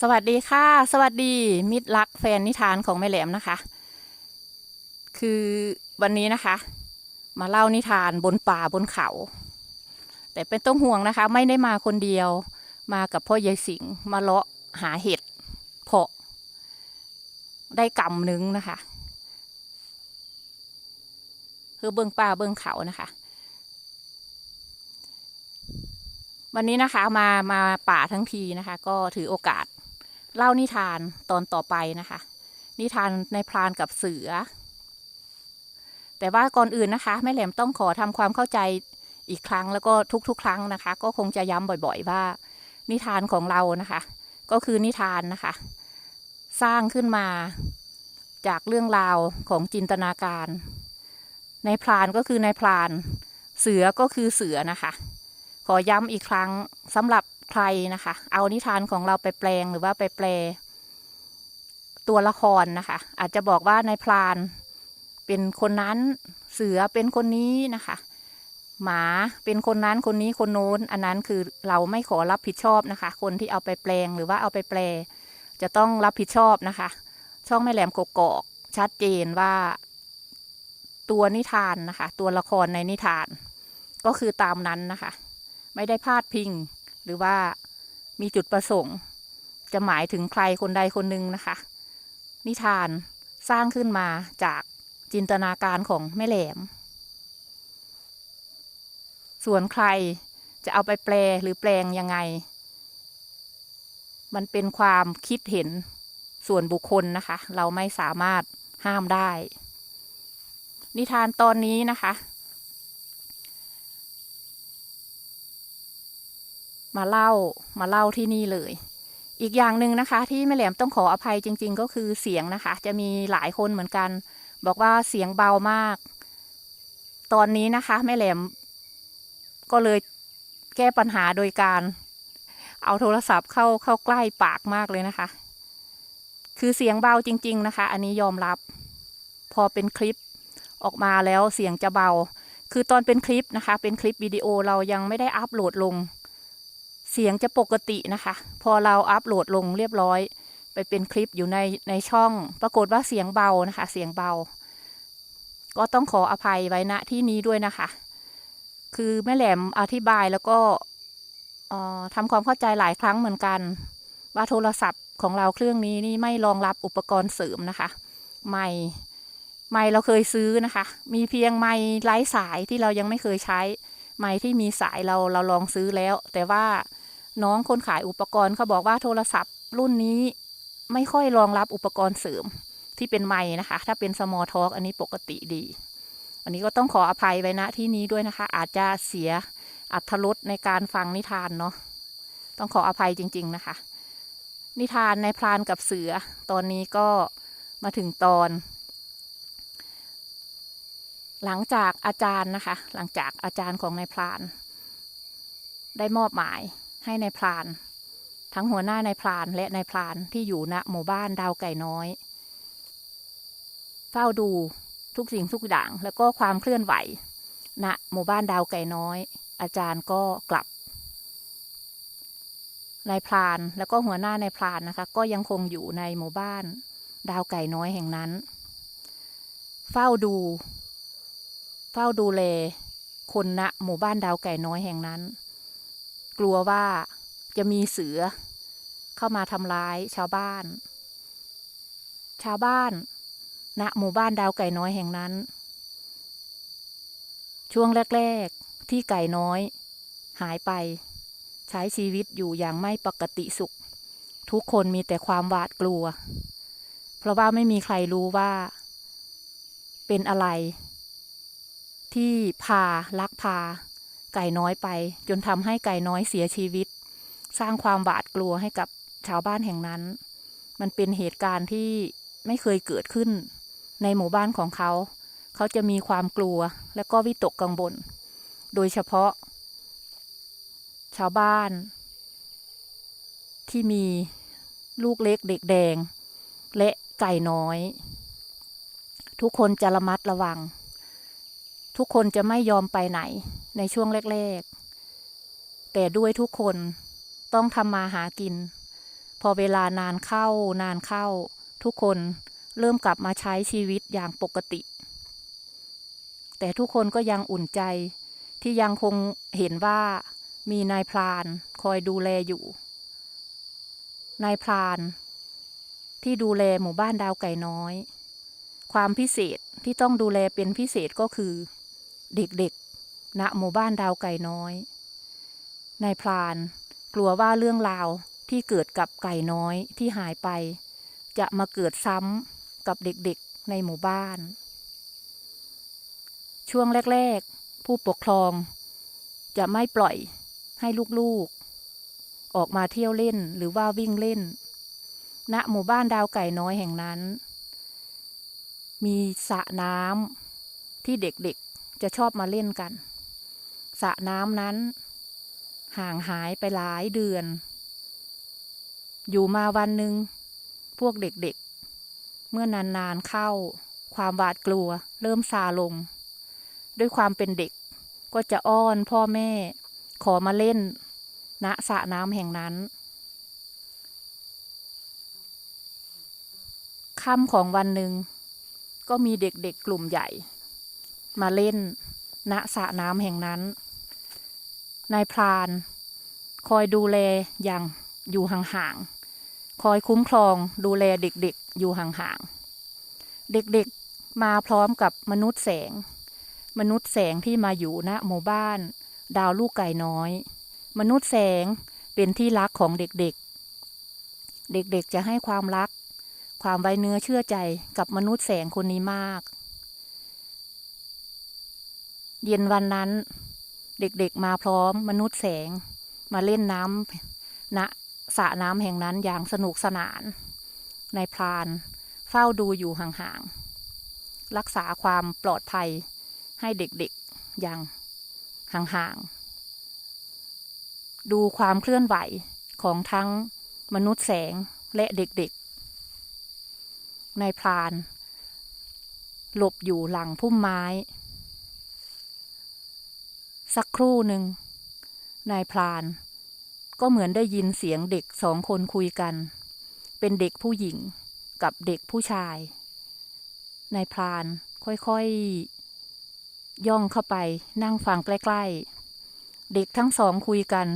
สวัสดีค่ะ สวัสดีมิตรรักแฟนนิทานของแม่แหลมนะคะ คือวันนี้นะคะ มาเล่านิทานบนป่าบนเขา แต่เป็นต้องห่วงนะคะ ไม่ได้มาคนเดียว มากับพ่อยายสิงมาเลาะหาเห็ดเพาะ ได้กำหนึงนะคะ คือเบื้องป่าเบื้องเขานะคะ วันนี้นะคะมามาป่าทั้งทีนะคะ ก็ถือโอกาส เล่านิทานตอนต่อไปนะคะ นิทานในพรานกับเสือ แต่ว่าก่อนอื่นนะคะ แม่แหลมต้องขอทำความเข้าใจอีกครั้งแล้วก็ทุกๆ ครั้งนะคะ ก็คงจะย้ำบ่อยๆว่า นิทานของเรานะคะ ก็คือนิทานนะคะ สร้างขึ้นมาจากเรื่องราวของจินตนาการ ในพรานก็คือในพราน เสือก็คือเสือนะคะ ขอย้ำอีกครั้งสำหรับ ใครนะคะ เอานิทานของเราไปแปลงหรือว่าไปแปล ตัวละครนะคะ อาจจะบอกว่านายพรานเป็นคนนั้นเสือเป็นคนนี้นะคะ หมาเป็นคนนั้นคนนี้คนโน้น อันนั้นคือเราไม่ขอรับผิดชอบนะคะ คนที่เอาไปแปลงหรือว่าเอาไปแปล จะต้องรับผิดชอบนะคะ ช่องแม่แหลมกกอกชัดเจนว่าตัวนิทานนะคะ ตัวละครในนิทาน ก็คือตามนั้นนะคะ ไม่ได้พลาดพิง หรือว่ามีจุดประสงค์ จะหมายถึงใครคนใดคนหนึ่งนะคะ นิทานสร้างขึ้นมาจากจินตนาการของแม่แหลม ส่วนใครจะเอาไปแปลหรือแปลงยังไง มันเป็นความคิดเห็นส่วนบุคคลนะคะ เราไม่สามารถห้ามได้ นิทานตอนนี้นะคะ มาเล่ามาเล่าที่นี่เลย อีกอย่างหนึ่งนะคะ ที่แม่แหลมต้องขออภัยจริง ๆ ก็คือเสียงนะคะ จะมีหลายคนเหมือนกัน บอกว่าเสียงเบามาก ตอนนี้นะคะ แม่แหลม ก็เลยแก้ปัญหาโดยการ เอาโทรศัพท์เข้าเข้าใกล้ปากมากเลยนะคะ คือเสียงเบาจริง ๆ นะคะ อันนี้ยอมรับ พอเป็นคลิปออกมาแล้วเสียงจะเบา คือตอนเป็นคลิปนะคะ เป็นคลิปวิดีโอเรายังไม่ได้อัปโหลดลง เสียงจะปกตินะคะ พอเราอัปโหลดลงเรียบร้อย ไปเป็นคลิปอยู่ในในช่อง ปรากฏว่าเสียงเบานะคะ เสียงเบา ก็ต้องขออภัยไว้ณที่นี้ด้วยนะคะ คือแม่แหลมอธิบายแล้วก็ทำความเข้าใจหลายครั้งเหมือนกัน ว่าโทรศัพท์ของเราเครื่องนี้นี่ไม่รองรับอุปกรณ์เสริมนะคะ ไม่ไม่เราเคยซื้อนะคะ มีเพียงไม้ไร้สายที่เรายังไม่เคยใช้ ไม้ที่มีสายเราเราลองซื้อแล้ว แต่ว่า น้องคนขายอุปกรณ์เขาบอกว่าโทรศัพท์ รุ่นนี้ไม่ค่อยรองรับอุปกรณ์เสริมที่เป็นไม้นะคะ ถ้าเป็น small talk อันนี้ปกติดี อันนี้ก็ต้องขออภัยไว้ณที่นี้ด้วยนะคะ อาจจะเสียอัธรสในการฟังนิทานเนาะต้องขออภัยจริง ๆนะคะ นิทานในพรานกับเสือ ตอนนี้ก็มาถึงตอน หลังจากอาจารย์นะคะ หลังจากอาจารย์ของนายพราน ได้มอบหมาย ให้ในายพราน ทั้งหัวหน้านายพรานและนายพรานที่อยู่ณหมู่บ้านดาวไก่น้อย เฝ้าดูทุกสิ่งทุกอย่างแล้วก็ความเคลื่อนไหวณหมู่บ้านดาวไก่น้อย อาจารย์ก็กลับนายพรานแล้วก็หัวหน้านายพรานนะคะ ก็ยังคงอยู่ในหมู่บ้าน ดาวไก่น้อยแห่งนั้น เฝ้าดู เฝ้าดูแลคนณหมู่บ้านดาวไก่น้อยแห่งนั้น กลัวว่าจะมีเสือเข้ามาทำร้ายชาวบ้าน ชาวบ้านณหมู่บ้านดาวไก่น้อยแห่งนั้น ช่วงแรก ๆ ที่ไก่น้อย หายไป ใช้ชีวิตอยู่อย่างไม่ปกติสุข ทุกคนมีแต่ความหวาดกลัว เพราะว่าไม่มีใครรู้ว่า เป็นอะไร ที่พาลักพา ไก่น้อยไป จนทำให้ไก่น้อยเสียชีวิต สร้างความหวาดกลัวให้กับชาวบ้านแห่งนั้น มันเป็นเหตุการณ์ที่ไม่เคยเกิดขึ้น ในหมู่บ้านของเขา เขาจะมีความกลัวและก็วิตกกังวลโดยเฉพาะ ชาวบ้าน ที่มีลูกเล็กเด็กแดง และไก่น้อย ทุกคนจะระมัดระวัง ทุกคนจะไม่ยอมไปไหน ในช่วงแรกๆ แต่ด้วยทุกคนต้องทำมาหากิน พอเวลานานเข้านานเข้า ทุกคนเริ่มกลับมาใช้ชีวิตอย่างปกติ แต่ทุกคนก็ยังอุ่นใจที่ยังคงเห็นว่ามีนายพรานคอยดูแลอยู่ นายพรานที่ดูแลหมู่บ้านดาวไก่น้อย ความพิเศษที่ต้องดูแลเป็นพิเศษก็คือ เด็กๆ ณหมู่บ้านดาวไก่น้อย นายพราน กลัวว่าเรื่องราวที่เกิดกับไก่น้อยที่หายไป จะมาเกิดซ้ำกับเด็กๆในหมู่บ้าน ช่วงแรก ๆ ผู้ปกครอง จะไม่ปล่อยให้ลูกๆ ออกมาเที่ยวเล่นหรือว่าวิ่งเล่น ณหมู่บ้านดาวไก่น้อยแห่งนั้น มีสระน้ำที่เด็กๆจะชอบมาเล่นกัน สระน้ำนั้น ห่างหายไปหลายเดือน อยู่มาวันหนึ่งพวกเด็กๆ เมื่อนานๆเข้า ความหวาดกลัวเริ่มซาลง ด้วยความเป็นเด็กก็จะอ้อนพ่อแม่ ขอมาเล่น ณสระน้ำแห่งนั้นค่ำของวันหนึ่ง ก็มีเด็กๆกลุ่มใหญ่ มาเล่นณสระน้ำแห่งนั้น นายพราน คอยดูแลอย่างอยู่ห่างๆ คอยคุ้มครองดูแลเด็กๆ อยู่ห่างๆ เด็กๆมาพร้อมกับมนุษย์แสง มนุษย์แสงที่มาอยู่ณหมู่บ้าน ดาวลูกไก่น้อย มนุษย์แสงเป็นที่รักของเด็กๆ เด็กๆจะให้ความรัก ความไว้เนื้อเชื่อใจกับมนุษย์แสงคนนี้มาก เย็นวันนั้น เด็กๆมาพร้อมมนุษย์แสง มาเล่นน้ำณสระน้ำแห่งนั้นอย่างสนุกสนาน ในายพรานเฝ้าดูอยู่ห่างๆ รักษาความปลอดภัยให้เด็กๆอย่างห่างๆ ดูความเคลื่อนไหวของทั้งมนุษย์แสงและเด็กๆ ในายพราน หลบอยู่หลังพุ่มไม้ สักครู่หนึ่งนายพราน ก็เหมือนได้ยินเสียงเด็กสองคนคุยกัน เป็นเด็กผู้หญิงกับเด็กผู้ชายนายพรานค่อยๆ ย่องเข้าไปนั่งฟังใกล้ ๆ เด็กทั้งสองคุยกัน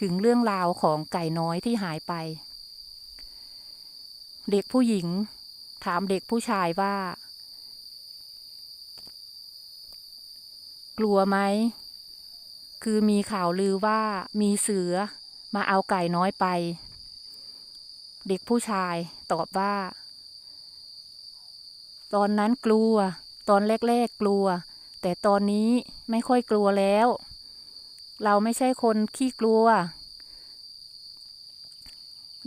ถึงเรื่องราวของไก่น้อยที่หายไป เด็กผู้หญิง ถามเด็กผู้ชายว่า กลัวไหม คือมีข่าวลือว่ามีเสือมาเอาไก่น้อยไป เด็กผู้ชายตอบว่า ตอนนั้นกลัว ตอนแรกๆกลัว แต่ตอนนี้ไม่ค่อยกลัวแล้ว เราไม่ใช่คนขี้กลัว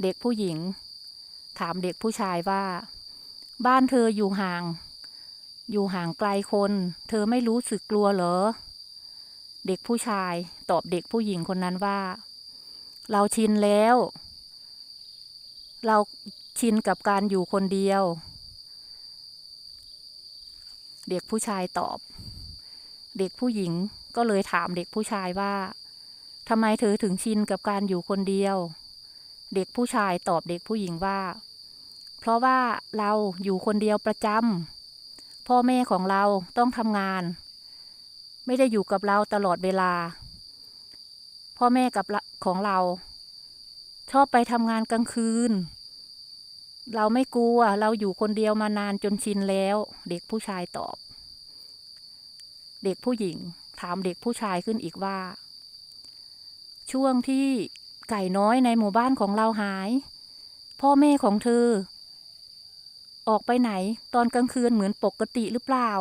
เด็กผู้หญิง ถามเด็กผู้ชายว่า บ้านเธออยู่ห่าง อยู่ห่างไกลคน เธอไม่รู้สึกกลัวเหรอ เด็กผู้ชายตอบเด็กผู้หญิงคนนั้นว่า เราชินแล้ว เราชินกับการอยู่คนเดียว เด็กผู้ชายตอบ เด็กผู้หญิงก็เลยถามเด็กผู้ชายว่าทำไมเธอถึงชินกับการอยู่คนเดียว เด็กผู้ชายตอบเด็กผู้หญิงว่า เพราะว่าเราอยู่คนเดียวประจำพ่อแม่ของเราต้องทำงาน ไม่ได้อยู่กับเราตลอดเวลา พ่อแม่กับของเรา ชอบไปทำงานกลางคืน เราไม่กลัว เราอยู่คนเดียวมานานจนชินแล้ว เด็กผู้ชายตอบ เด็กผู้หญิง ถามเด็กผู้ชายขึ้นอีกว่า ช่วงที่ไก่น้อยในหมู่บ้านของเราหาย พ่อแม่ของเธอ ออกไปไหนตอนกลางคืนเหมือนปกติหรือเปล่า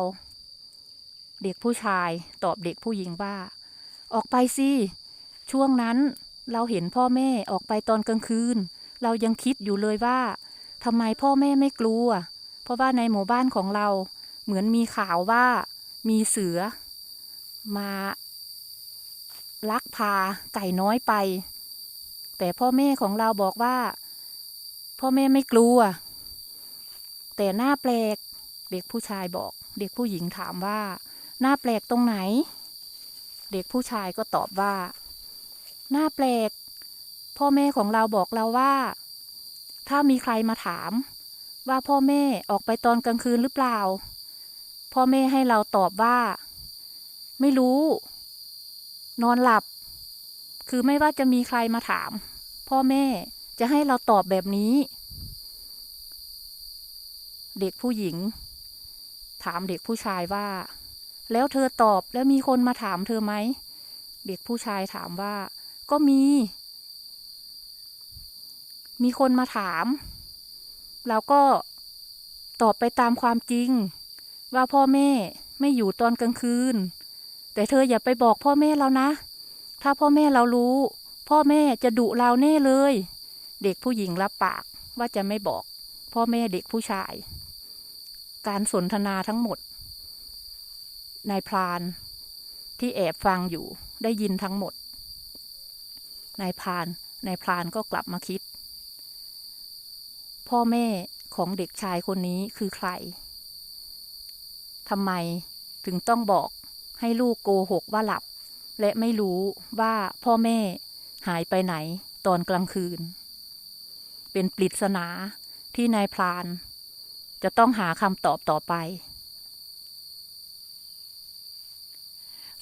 เด็กผู้ชายตอบเด็กผู้หญิงว่า ออกไปสิ ช่วงนั้นเราเห็นพ่อแม่ออกไปตอนกลางคืน เรายังคิดอยู่เลยว่าทำไมพ่อแม่ไม่กลัว เพราะว่าในหมู่บ้านของเราเหมือนมีข่าวว่ามีเสือ มาลักพาไก่น้อยไป แต่พ่อแม่ของเราบอกว่า พ่อแม่ไม่กลัว แต่หน้าแปลก เด็กผู้ชายบอก เด็กผู้หญิงถามว่า หน้าแปลกตรงไหน เด็กผู้ชายก็ตอบว่า หน้าแปลก พ่อแม่ของเราบอกเราว่า ถ้ามีใครมาถาม ว่าพ่อแม่ออกไปตอนกลางคืนหรือเปล่า พ่อแม่ให้เราตอบว่า ไม่รู้ นอนหลับ คือไม่ว่าจะมีใครมาถาม พ่อแม่จะให้เราตอบแบบนี้ เด็กผู้หญิง ถามเด็กผู้ชายว่า แล้วเธอตอบแล้วมีคนมาถามเธอไหม เด็กผู้ชายถามว่า ก็มี มีคนมาถามเราก็ตอบไปตามความจริง ว่าพ่อแม่ไม่อยู่ตอนกลางคืน แต่เธออย่าไปบอกพ่อแม่เรานะ ถ้าพ่อแม่เรารู้ พ่อแม่จะดุเราแน่เลย เด็กผู้หญิงรับปากว่าจะไม่บอก พ่อแม่เด็กผู้ชาย การสนทนาทั้งหมด นายพรานที่แอบฟังอยู่ได้ยินทั้งหมด นายพรานนายพรานก็กลับมาคิด พ่อแม่ของเด็กชายคนนี้คือใครทำไมถึงต้องบอกให้ลูกโกหกว่าหลับ และไม่รู้ว่าพ่อแม่หายไปไหนตอนกลางคืน เป็นปริศนาที่นายพราน จะต้องหาคำตอบต่อไป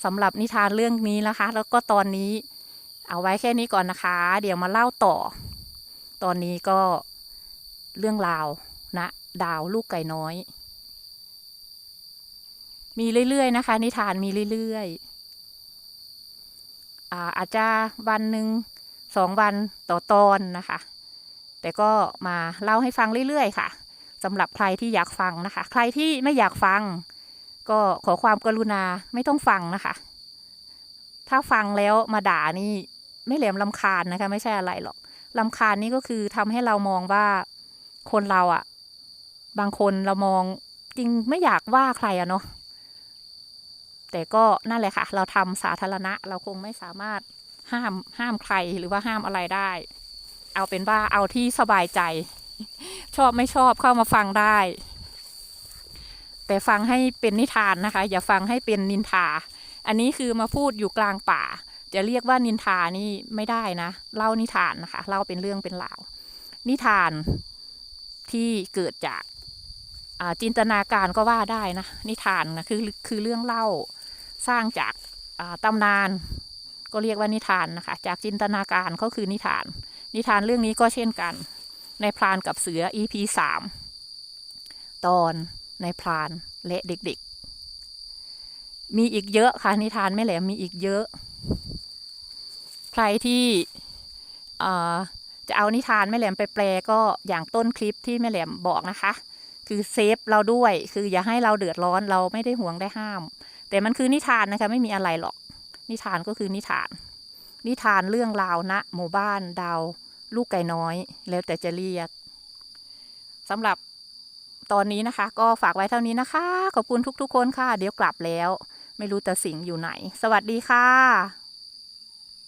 สำหรับนิทานเรื่องนี้นะคะ แล้วก็ตอนนี้เอาไว้แค่นี้ก่อนนะคะ เดี๋ยวมาเล่าต่อ ตอนนี้ก็เรื่องราวนะ ดาวลูกไก่น้อย มีเรื่อยๆนะคะ นิทานมีเรื่อยๆอาอาจจะวันหนึ่งสองวันต่อตอนนะคะ แต่ก็มาเล่าให้ฟังเรื่อยๆค่ะสำหรับใครที่อยากฟังนะคะ ใครที่ไม่อยากฟัง ก็ขอความกรุณาไม่ต้องฟังนะคะ ถ้าฟังแล้วมาด่านี่ไม่เหลี่ยมลำคาญนะคะ ไม่ใช่อะไรหรอกลำคาญนี่ก็คือทำให้เรามองว่าคนเราอะบางคนเรามองจริงไม่อยากว่าใครอะเนาะแต่ก็นั่นแหละค่ะ เราทำสาธารณะ เราคงไม่สามารถห้ามห้ามใครหรือว่าห้ามอะไรได้ เอาเป็นว่าเอาที่สบายใจ ชอบไม่ชอบเข้ามาฟังได้ แต่ฟังให้เป็นนิทานนะคะ อย่าฟังให้เป็นนินทา อันนี้คือมาพูดอยู่กลางป่า จะเรียกว่านินทานี่ไม่ได้นะ เล่านิทานนะคะ เล่าเป็นเรื่องเป็นราว นิทานที่เกิดจากจินตนาการก็ว่าได้นะ นิทานนะคือคือเรื่องเล่าสร้างจากตำนาน ก็เรียกว่านิทานนะคะ จากจินตนาการก็คือนิทาน นิทานเรื่องนี้ก็เช่นกัน ในพรานกับเสือ EP สามตอน ในพรานและเด็กๆ มีอีกเยอะค่ะนิทานไม่แหลมมีอีกเยอะ ใครที่จะเอานิทานแม่แหลมไปแปลก็อย่างต้นคลิปที่แม่แหลมบอกนะคะ คือเซฟเราด้วย คืออย่าให้เราเดือดร้อนเราไม่ได้ห่วงได้ห้าม แต่มันคือนิทานนะคะไม่มีอะไรหรอก นิทานก็คือนิทาน นิทานเรื่องราวณนะหมู่บ้านดาวลูกไก่น้อย แล้วแต่จะเรียกสำหรับ ตอนนี้นะคะ ก็ฝากไว้เท่านี้นะคะ ขอบคุณทุกๆคนค่ะ เดี๋ยวกลับแล้ว ไม่รู้แต่สิงอยู่ไหน สวัสดีค่ะ